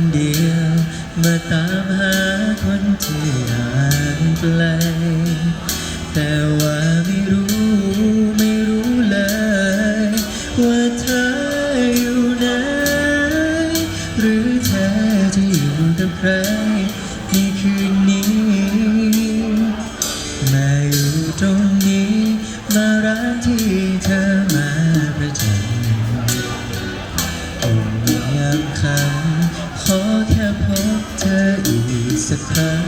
นเดียว มาตามหาคนที่หายไกล แต่ว่าไม่รู้ไม่รู้เลย ว่าเธออยู่ไหน หรือเธอที่อยู่กับใคร อีกสักครั้ง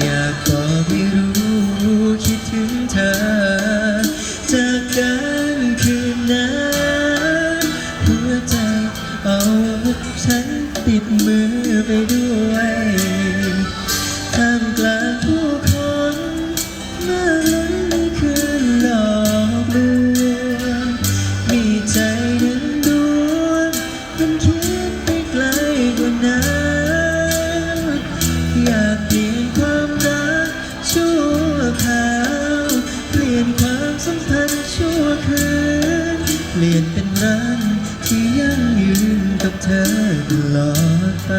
อยากบอกไม่รู้คิดถึงเธอจากกัน ปลี่ยนเป็นรักที่ยังยืนกับเธอตลอดไป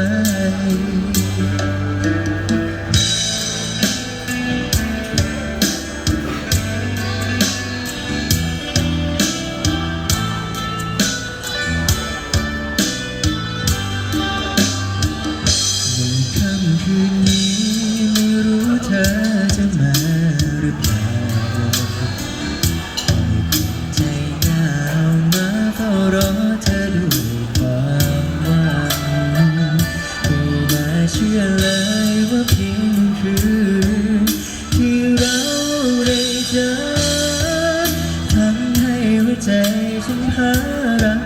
รั